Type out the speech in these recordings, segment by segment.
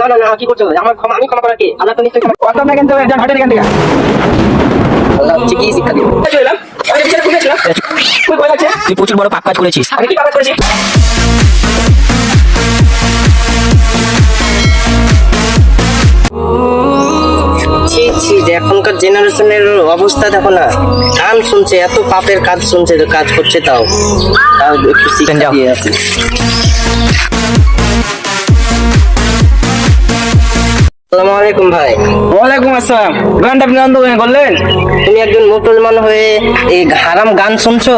না না না কি করছ? আমার ক্ষমা আমি ক্ষমা করার কে? আল্লাহ তো নিশ্চয়ই ক্ষমা অত কিন্তু একজন হাটেন এখান থেকে। আল্লাহ কি শিক্ষা দিবে? চলে আমি বিছানা ঘুমিয়েছিলাম খুব ভয় লাগছে। তুই প্রচুর বড় পাপ কাজ করেছিস। আমি কি করেছি? এখনকার জেনারেশনের অবস্থা দেখো না। গান শুনছে এত পাপের কাজ শুনছে কাজ করছে তাও। একটু শিক্ষা যাও। আসসালামু আলাইকুম ভাই। ওয়ালাইকুম আসসালাম। গানটা আপনি অন্ধ করলেন? তুমি একজন মুসলমান হয়ে এই হারাম গান শুনছো?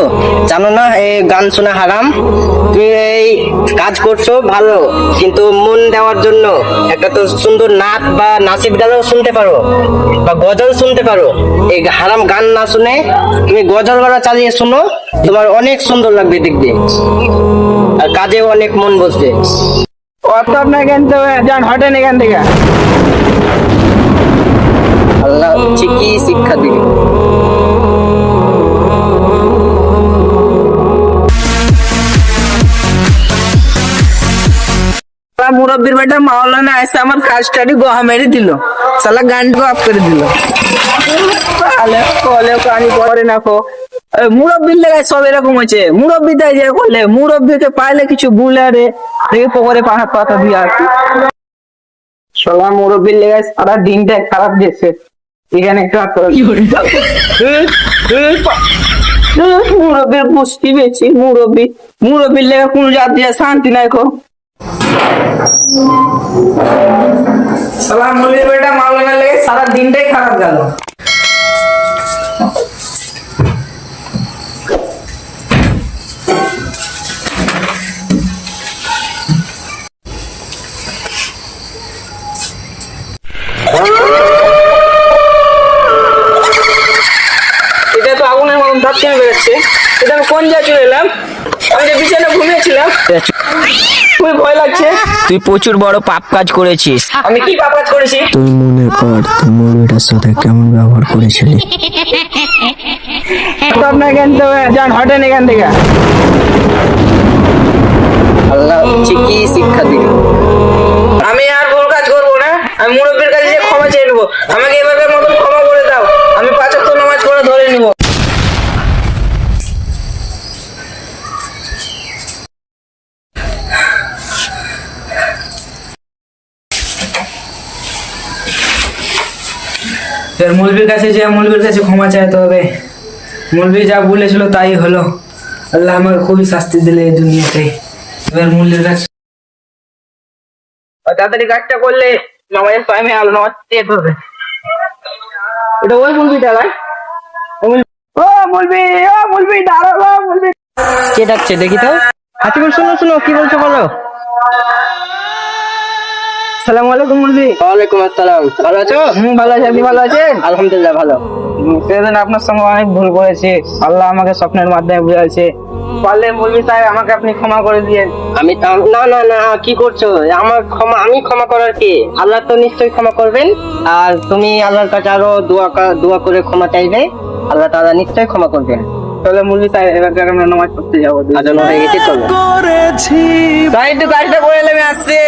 জানো না এই গান শোনা হারাম? তুমি এই কাজ করছ ভালো কিন্তু মন দেওয়ার জন্য একটা তো সুন্দর নাচ বা গানও শুনতে পারো বা গজল শুনতে পারো। এই হারাম গান না শুনে তুমি গজল গানা চালিয়ে শোনো তোমার অনেক সুন্দর লাগবে দেখবে আর কাজেও অনেক মন বসবে। অত আপনাকে কিন্তু একজন হাটেন এখান থেকে। আল্লাহ হচ্ছে কি শিক্ষা দিবে? মুরব্বীর বেটা মাওলানা এসে আমার কাজটারি গোহা মেরে দিল। সালা গানটা অফ করে দিল। কলে কানি পরে না কো। এই মুরব্বির লেগে সব এরকম হচ্ছে মুরব্বি তাই যে করলে মুরব্বিকে পাইলে কিছু বুলে রে দেখে পকরে পাহাড় পাতা দিয়ে আর কি। সালা মুরব্বির লেগে সারা দিনটা খারাপ গেছে। এখানে একটু মুরব্বির পুষ্টি বেশি মুরব্বি। মুরব্বির লেগে কোন জাত দিয়ে শান্তি নাই কো। সালাম মুরব্বির বেটা মাওলানা লেগে সারা দিনটাই খারাপ গেল। বেরোচ্ছে। এটা আমি কোন জায়গায় চলে এলাম? আমি যে বিছানা ঘুমিয়েছিলাম খুবই ভয় লাগছে। তুই প্রচুর বড় পাপ কাজ করেছিস। আমি কি পাপ কাজ করেছি? তুই মনে কর তুই মুরগিটার সাথে কেমন ব্যবহার করেছিলি। তো আপনাকে কিন্তু যান হটেন এখান থেকে। আল্লাহ হচ্ছে কি শিক্ষা দিবে আমি আর ভুল কাজ করব না আমি মুরব্বীর কাছে গিয়ে ক্ষমা চেয়ে নেব আমাকে এভাবে মতন ক্ষমা করে দাও আমি পাঁচ ওয়াক্ত নামাজ পড়ে ধরে নিব এর মুলবির কাছে যে মুলবির কাছে ক্ষমা চাইতে হবে। মুলবি যা বলেছিল তাই হলো। আল্লাহ আমাকে খুবই শাস্তি দিলে এই দুনিয়াতে। এবার মুলবির কাছে তাড়াতাড়ি কাজটা করলে নামাজের টাইমে আলো নামাজ চেক করবে এটা ওই মুলবিটা, ভাই। ও মুলবি ও মুলবি, দাঁড়াও মুলবি। কে ডাকছে, দেখি তো। হাতিবুল শুনো শুনো, কি বলছো বলো। সালাম আলাইকুম মুলবি ওয়ালাইকুম আসসালাম। ভালো আছো? হুম ভালো আছি আপনি ভালো আছেন? আলহামদুলিল্লাহ ভালো। সেদিন আপনার সঙ্গে অনেক ভুল করেছি। আল্লাহ আমাকে স্বপ্নের মাধ্যমে বুঝাইছে। পারলে মুলবি সাহেব আমাকে আপনি ক্ষমা করে দিয়ে আমি না না না কি করছ? আমার ক্ষমা আমি ক্ষমা করার কে? আল্লাহ তো নিশ্চয়ই ক্ষমা করবেন। আর তুমি আল্লাহর কাছে আরও দোয়া দোয়া করে ক্ষমা চাইবে। আল্লাহ তাআলা নিশ্চয়ই ক্ষমা করবেন। তাহলে মুরগি সাহেব এবার আমরা নামাজ পড়তে যাব আজান হয়ে গেছে চলো তাই একটু কাজটা করে আমি আসছি।